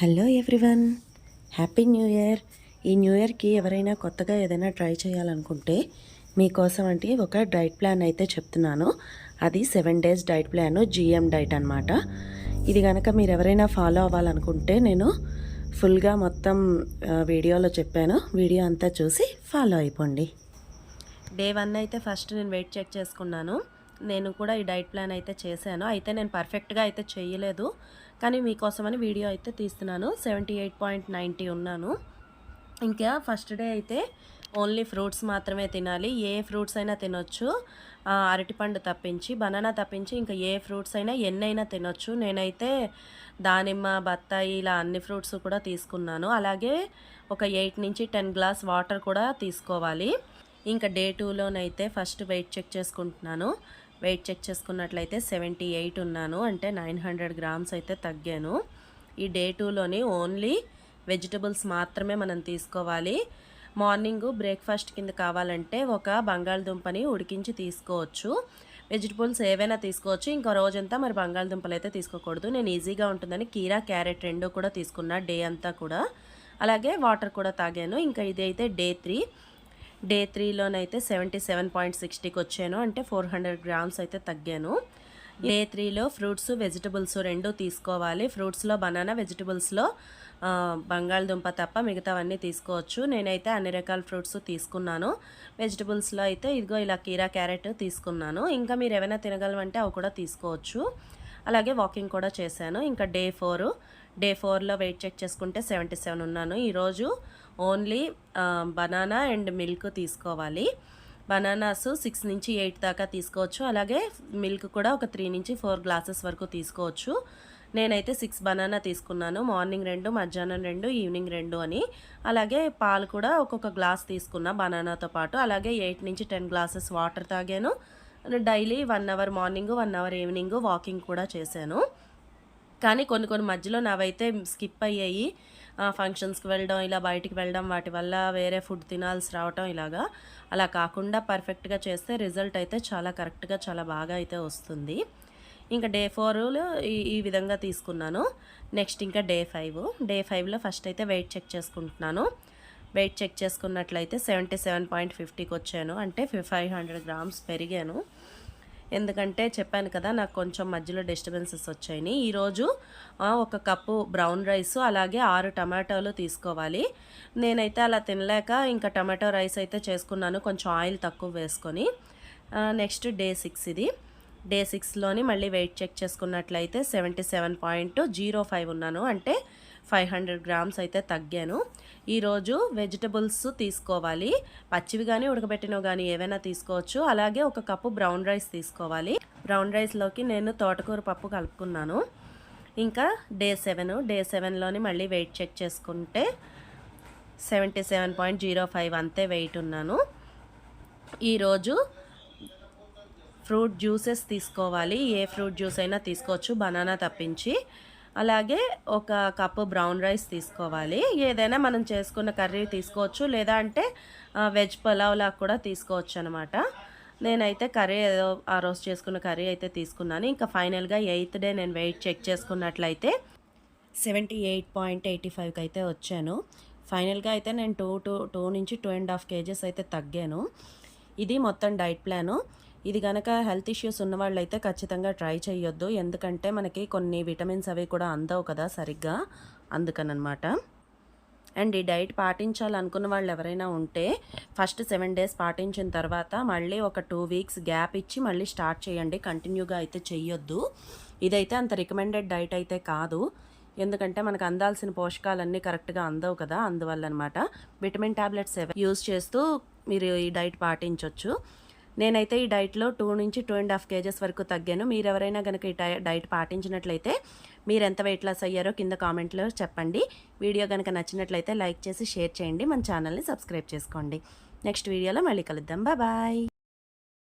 Hello everyone. Happy new year. ఈ new ఇయర్కి ఎవరైనా కొత్తగా ఏదైనా ట్రై చేయాలనుకుంటే మీకోసం అంటే ఒక డైట్ ప్లాన్ అయితే చెప్తున్నాను. అది seven days diet plan GM diet అనమాట ఇది కనుక మీరు ఎవరైనా ఫాలో అవ్వాలనుకుంటే నేను ఫుల్గా మొత్తం వీడియోలో చెప్పాను. వీడియో అంతా చూసి ఫాలో అయిపోండి. డే వన్ అయితే ఫస్ట్ నేను వెయిట్ చెక్ చేసుకున్నాను. నేను కూడా ఈ డైట్ ప్లాన్ అయితే చేశాను. అయితే నేను పర్ఫెక్ట్గా అయితే చేయలేదు. కానీ మీకోసమని వీడియో అయితే తీస్తున్నాను. సెవెంటీ ఎయిట్ పాయింట్ నైంటీ ఉన్నాను. ఇంకా ఫస్ట్ డే అయితే ఓన్లీ ఫ్రూట్స్ మాత్రమే తినాలి. ఏ ఫ్రూట్స్ అయినా తినొచ్చు. అరటిపండు తప్పించి బనానా తప్పించి ఇంకా ఏ ఫ్రూట్స్ అయినా ఎన్నైనా తినొచ్చు. నేనైతే దానిమ్మ బత్తాయి ఇలా అన్ని ఫ్రూట్స్ కూడా తీసుకున్నాను. అలాగే ఒక ఎయిట్ నుంచి టెన్ గ్లాస్ వాటర్ కూడా తీసుకోవాలి. ఇంకా డే టూలోనైతే ఫస్ట్ వెయిట్ చెక్ చేసుకుంటున్నాను. వెయిట్ చెక్ చేసుకున్నట్లయితే సెవెంటీ ఎయిట్ ఉన్నాను. అంటే నైన్ హండ్రెడ్ గ్రామ్స్ అయితే తగ్గాను. ఈ డే టూలోని ఓన్లీ వెజిటబుల్స్ మాత్రమే మనం తీసుకోవాలి. మార్నింగ్ బ్రేక్ఫాస్ట్ కింద కావాలంటే ఒక బంగాళదుంపని ఉడికించి తీసుకోవచ్చు. వెజిటబుల్స్ ఏవైనా తీసుకోవచ్చు. ఇంకో రోజంతా మరి బంగాళదుంపలు అయితే తీసుకోకూడదు. నేను ఈజీగా ఉంటుందని కీరా క్యారెట్ రెండు కూడా తీసుకున్నా డే అంతా కూడా. అలాగే వాటర్ కూడా తాగాను. ఇంకా ఇది అయితే డే త్రీ. డే త్రీలోనైతే సెవెంటీ సెవెన్ పాయింట్ సిక్స్టీకి వచ్చాను. అంటే ఫోర్ హండ్రెడ్ గ్రామ్స్ అయితే తగ్గాను. డే త్రీలో ఫ్రూట్స్ వెజిటబుల్స్ రెండు తీసుకోవాలి. ఫ్రూట్స్లో బనానా వెజిటబుల్స్లో బంగాళదుంప తప్ప మిగతావన్నీ తీసుకోవచ్చు. నేనైతే అన్ని రకాల ఫ్రూట్స్ తీసుకున్నాను. వెజిటబుల్స్లో అయితే ఇదిగో ఇలా కీరా క్యారెట్ తీసుకున్నాను. ఇంకా మీరు ఏమైనా తినగలమంటే అవి కూడా తీసుకోవచ్చు. అలాగే వాకింగ్ కూడా చేశాను. ఇంకా డే ఫోర్ డే ఫోర్లో వెయిట్ చెక్ చేసుకుంటే సెవెంటీ సెవెన్ ఉన్నాను. ఈరోజు ఓన్లీ బనానా అండ్ మిల్క్ తీసుకోవాలి. బనానాస్ సిక్స్ నుంచి ఎయిట్ దాకా తీసుకోవచ్చు. అలాగే మిల్క్ కూడా ఒక త్రీ నుంచి ఫోర్ గ్లాసెస్ వరకు తీసుకోవచ్చు. నేనైతే సిక్స్ బనానా తీసుకున్నాను. మార్నింగ్ రెండు మధ్యాహ్నం రెండు ఈవినింగ్ రెండు అని. అలాగే పాలు కూడా ఒక్కొక్క గ్లాస్ తీసుకున్నా బనానాతో పాటు. అలాగే ఎయిట్ నుంచి టెన్ గ్లాసెస్ వాటర్ తాగాను. Daily one hour morning one hour evening walking కూడా చేశాను. కానీ కొన్ని కొన్ని మధ్యలో నావైతే స్కిప్ అయ్యాయి. ఫంక్షన్స్కి వెళ్ళడం ఇలా బయటికి వెళ్ళడం వాటి వల్ల వేరే ఫుడ్ తినాల్సి రావటం ఇలాగా. అలా కాకుండా పర్ఫెక్ట్గా చేస్తే రిజల్ట్ అయితే చాలా కరెక్ట్గా చాలా బాగా అయితే వస్తుంది. ఇంకా డే ఫోర్లో ఈ ఈ విధంగా తీసుకున్నాను. నెక్స్ట్ ఇంకా డే ఫైవ్ డే ఫైవ్లో ఫస్ట్ అయితే వెయిట్ చెక్ చేసుకుంటున్నాను. వెయిట్ చెక్ చేసుకున్నట్లయితే సెవెంటీ సెవెన్ పాయింట్ ఫిఫ్టీకి వచ్చాను. అంటే ఫైవ్ హండ్రెడ్ గ్రామ్స్ పెరిగాను. ఎందుకంటే చెప్పాను కదా నాకు కొంచెం మధ్యలో డిస్టర్బెన్సెస్ వచ్చాయి ఈరోజు ఒక కప్పు బ్రౌన్ రైస్ అలాగే ఆరు టమాటోలు తీసుకోవాలి. నేనైతే అలా తినలేక ఇంకా టమాటో రైస్ అయితే చేసుకున్నాను కొంచెం ఆయిల్ తక్కువ వేసుకొని. నెక్స్ట్ డే సిక్స్ ఇది. డే సిక్స్లోని మళ్ళీ వెయిట్ చెక్ చేసుకున్నట్లయితే seventy seven point zero five ఉన్నాను. అంటే ఫైవ్ హండ్రెడ్ గ్రామ్స్ అయితే తగ్గాను. ఈరోజు వెజిటబుల్స్ తీసుకోవాలి. పచ్చివి కానీ ఉడకబెట్టినవి కానీ ఏవైనా తీసుకోవచ్చు. అలాగే ఒక కప్పు బ్రౌన్ రైస్ తీసుకోవాలి. బ్రౌన్ రైస్లోకి నేను తోటకూర పప్పు కలుపుకున్నాను. ఇంకా డే సెవెన్ డే సెవెన్లోని మళ్ళీ వెయిట్ చెక్ చేసుకుంటే seventy seven point zero five అంతే వెయిట్ ఉన్నాను. ఈరోజు ఫ్రూట్ జ్యూసెస్ తీసుకోవాలి. ఏ ఫ్రూట్ జ్యూస్ అయినా తీసుకోవచ్చు. బనానా తప్పించి. అలాగే ఒక కప్పు బ్రౌన్ రైస్ తీసుకోవాలి. ఏదైనా మనం చేసుకున్న కర్రీ తీసుకోవచ్చు లేదా అంటే వెజ్ పులావ్ లాగా కూడా తీసుకోవచ్చు అనమాట నేనైతే కర్రీ ఏదో ఆ రోజు చేసుకున్న కర్రీ అయితే తీసుకున్నాను. ఇంకా ఫైనల్గా ఎయిత్ డే నేను వెయిట్ చెక్ చేసుకున్నట్లయితే సెవెంటీ ఎయిట్ పాయింట్ ఎయిటీ ఫైవ్కి అయితే వచ్చాను. ఫైనల్గా అయితే నేను టూ టూ టూ నుంచి టూ అండ్ హాఫ్ కేజెస్ అయితే తగ్గాను. ఇది మొత్తం డైట్ ప్లాను. ఇది కనుక హెల్త్ ఇష్యూస్ ఉన్న వాళ్ళు అయితే ఖచ్చితంగా ట్రై చేయొద్దు ఎందుకంటే మనకి కొన్ని విటమిన్స్ అవి కూడా అందవు కదా సరిగ్గా. అందుకనమాట అండ్ ఈ డైట్ పాటించాలనుకున్న వాళ్ళు ఎవరైనా ఉంటే ఫస్ట్ సెవెన్ డేస్ పాటించిన తర్వాత మళ్ళీ ఒక టూ వీక్స్ గ్యాప్ ఇచ్చి మళ్ళీ స్టార్ట్ చేయండి. కంటిన్యూగా అయితే చెయ్యొద్దు. ఇదైతే అంత రికమెండెడ్ డైట్ అయితే కాదు. ఎందుకంటే మనకు అందాల్సిన పోషకాలన్నీ కరెక్ట్గా అందవు కదా. అందువల్ల అనమాట విటమిన్ టాబ్లెట్స్ యూస్ చేస్తూ మీరు ఈ డైట్ పాటించవచ్చు నేనైతే ఈ డైట్లో టూ నుంచి టూ అండ్ హాఫ్ కేజెస్ వరకు తగ్గాను. మీరు ఎవరైనా కనుక ఈ డై- డైట్ పాటించినట్లయితే మీరు ఎంత వెయిట్ లాస్ అయ్యారో కింద కామెంట్లో చెప్పండి. వీడియో కనుక నచ్చినట్లయితే లైక్ చేసి షేర్ చేయండి. మన ఛానల్ని సబ్స్క్రైబ్ చేసుకోండి. నెక్స్ట్ వీడియోలో మళ్ళీ కలుద్దాం. బాయ్.